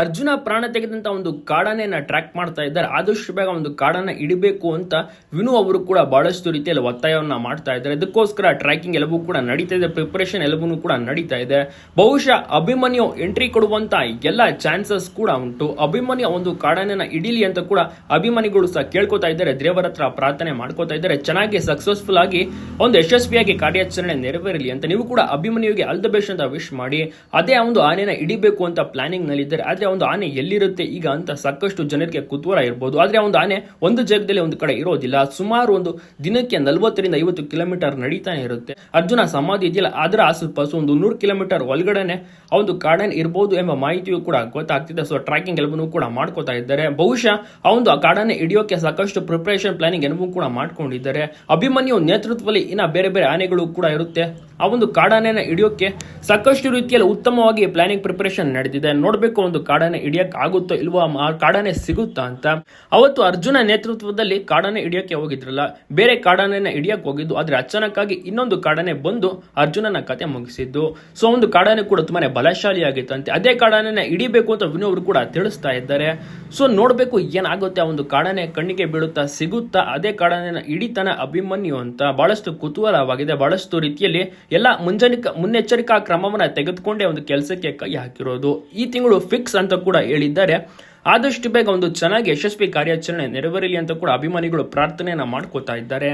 ಅರ್ಜುನ ಪ್ರಾಣ ತೆಗೆದಂತ ಒಂದು ಕಾಡಾನೆಯನ್ನ ಟ್ರ್ಯಾಕ್ ಮಾಡ್ತಾ ಇದ್ದಾರೆ. ಆದಷ್ಟು ಬೇಗ ಒಂದು ಕಾಡನ್ನ ಇಡಬೇಕು ಅಂತ ವಿನು ಅವರು ಕೂಡ ಬಹಳಷ್ಟು ರೀತಿಯಲ್ಲಿ ಒತ್ತಾಯವನ್ನ ಮಾಡ್ತಾ ಇದ್ದಾರೆ. ಅದಕ್ಕೋಸ್ಕರ ಟ್ರ್ಯಾಕಿಂಗ್ ಎಲ್ಲವೂ ಕೂಡ ನಡೀತಾ ಇದೆ. ಪ್ರಿಪರೇಷನ್ ಎಲ್ಲವೂ ಕೂಡ ನಡೀತಾ ಇದೆ. ಬಹುಶಃ ಅಭಿಮನ್ಯು ಎಂಟ್ರಿ ಕೊಡುವಂತ ಎಲ್ಲ ಚಾನ್ಸಸ್ ಕೂಡ ಉಂಟು. ಅಭಿಮನ್ಯು ಒಂದು ಕಾಡಾನೆನ ಇಡೀಲಿ ಅಂತ ಕೂಡ ಅಭಿಮಾನಿಗಳು ಸಹ ಕೇಳ್ಕೊತಾ ಇದ್ದಾರೆ. ದೇವರ ಹತ್ರ ಪ್ರಾರ್ಥನೆ ಮಾಡ್ಕೋತಾ ಇದ್ದಾರೆ. ಚೆನ್ನಾಗಿ ಸಕ್ಸಸ್ಫುಲ್ ಆಗಿ ಒಂದು ಯಶಸ್ವಿಯಾಗಿ ಕಾರ್ಯಾಚರಣೆ ನೆರವೇರಲಿ ಅಂತ ನೀವು ಕೂಡ ಅಭಿಮನ್ಯುಗೆ ಬೆಸ್ಟ್ ಅಂತ ವಿಶ್ ಮಾಡಿ. ಅದೇ ಒಂದು ಆನೆನ ಇಡಿಬೇಕು ಅಂತ ಪ್ಲಾನಿಂಗ್ ನಲ್ಲಿದ್ದಾರೆ. ಆದ್ರೆ ಒಂದು ಆನೆ ಎಲ್ಲಿರುತ್ತೆ ಈಗ ಅಂತ ಸಾಕಷ್ಟು ಜನರಿಗೆ ಕುತೂಹಲ ಇರಬಹುದು ಆದ್ರೆ ಆ ಒಂದು ಆನೆ ಒಂದು ಜಾಗದಲ್ಲಿ ಒಂದು ಕಡೆ ಇರೋದಿಲ್ಲ. ಸುಮಾರು ಒಂದು ದಿನಕ್ಕೆ ನಲವತ್ತರಿಂದ ಐವತ್ತು ಕಿಲೋಮೀಟರ್ ನಡೀತಾನೆ ಇರುತ್ತೆ. ಅರ್ಜುನ ಸಮಾಧಿ ಇದೆಯಲ್ಲ, ಅದರ ಆಸುಪಾಸು ಒಂದು ನೂರು ಕಿಲೋಮೀಟರ್ ಒಳಗಡೆನೆ ಆ ಒಂದು ಕಾಡನ್ ಇರಬಹುದು ಎಂಬ ಮಾಹಿತಿಯು ಕೂಡ ಗೊತ್ತಾಗ್ತಿದೆ. ಸೊ ಟ್ರ್ಯಾಕಿಂಗ್ ಎಲ್ಲವನ್ನೂ ಕೂಡ ಮಾಡ್ಕೋತಾ ಇದ್ದಾರೆ. ಬಹುಶಃ ಆ ಒಂದು ಕಾಡನ್ನ ಹಿಡಿಯೋಕೆ ಸಾಕಷ್ಟು ಪ್ರಿಪರೇಷನ್ ಪ್ಲಾನಿಂಗ್ ಎಲ್ಲವೂ ಕೂಡ ಮಾಡ್ಕೊಂಡಿದ್ದಾರೆ. ಅಭಿಮನ್ಯು ನೇತೃತ್ವದಲ್ಲಿ ಇನ್ನ ಬೇರೆ ಬೇರೆ ಆನೆಗಳು ಕೂಡ ಇರುತ್ತೆ. ಆ ಒಂದು ಕಾಡಾನೆನ ಹಿಡಿಯೋಕೆ ಸಾಕಷ್ಟು ರೀತಿಯಲ್ಲಿ ಉತ್ತಮವಾಗಿ ಪ್ಲಾನಿಂಗ್ ಪ್ರಿಪರೇಷನ್ ನಡೆದಿದೆ. ನೋಡಬೇಕು ಒಂದು ಕಾಡಾನೆ ಹಿಡಿಯಕ್ ಆಗುತ್ತೋ ಇಲ್ವೋ ಆ ಕಾಡನ್ನೇ ಸಿಗುತ್ತಾ ಅಂತ. ಅವತ್ತು ಅರ್ಜುನ ನೇತೃತ್ವದಲ್ಲಿ ಕಾಡನೆ ಹಿಡಿಯೋಕೆ ಹೋಗಿದ್ರಲ್ಲ. ಬೇರೆ ಕಾಡನ್ನ ಹಿಡಿಯಕ್ ಹೋಗಿದ್ದು, ಆದ್ರೆ ಅಚಾನಕ್ಕಾಗಿ ಇನ್ನೊಂದು ಕಾಡನೆ ಬಂದು ಅರ್ಜುನನ ಕತೆ ಮುಗಿಸಿದ್ದು. ಸೊ ಒಂದು ಕಾಡನೆ ಕೂಡ ತುಂಬಾನೇ ಬಲಶಾಲಿ ಆಗಿತ್ತಂತೆ ಅದೇ ಕಾಡನ್ನ ಹಿಡಿಬೇಕು ಅಂತ ವಿನೋ ಅವರು ಕೂಡ ತಿಳಿಸ್ತಾ ಇದ್ದಾರೆ. ಸೊ ನೋಡಬೇಕು ಏನಾಗುತ್ತೆ, ಆ ಒಂದು ಕಾಡನೆ ಕಣ್ಣಿಗೆ ಬೀಳುತ್ತಾ, ಸಿಗುತ್ತಾ, ಅದೇ ಕಾಡನೆನ ಹಿಡಿತನ ಅಭಿಮನ್ಯು ಅಂತ. ಬಹಳಷ್ಟು ಕುತೂಹಲವಾಗಿದೆ. ಬಹಳಷ್ಟು ರೀತಿಯಲ್ಲಿ ಎಲ್ಲ ಮುಂಜಾನೆ ಮುನ್ನೆಚ್ಚರಿಕಾ ಕ್ರಮವನ್ನ ತೆಗೆದುಕೊಂಡೇ ಒಂದು ಕೆಲಸಕ್ಕೆ ಕೈ ಹಾಕಿರೋದು. ಈ ತಿಂಗಳು ಫಿಕ್ಸ್ ಅಂತ ಕೂಡ ಹೇಳಿದ್ದಾರೆ. ಆದಷ್ಟು ಬೇಗ ಒಂದು ಚೆನ್ನಾಗಿ ಯಶಸ್ವಿ ಕಾರ್ಯಾಚರಣೆ ನೆರವೇರಲಿ ಅಂತ ಕೂಡ ಅಭಿಮಾನಿಗಳು ಪ್ರಾರ್ಥನೆಯನ್ನ ಮಾಡ್ಕೋತಾ ಇದ್ದಾರೆ.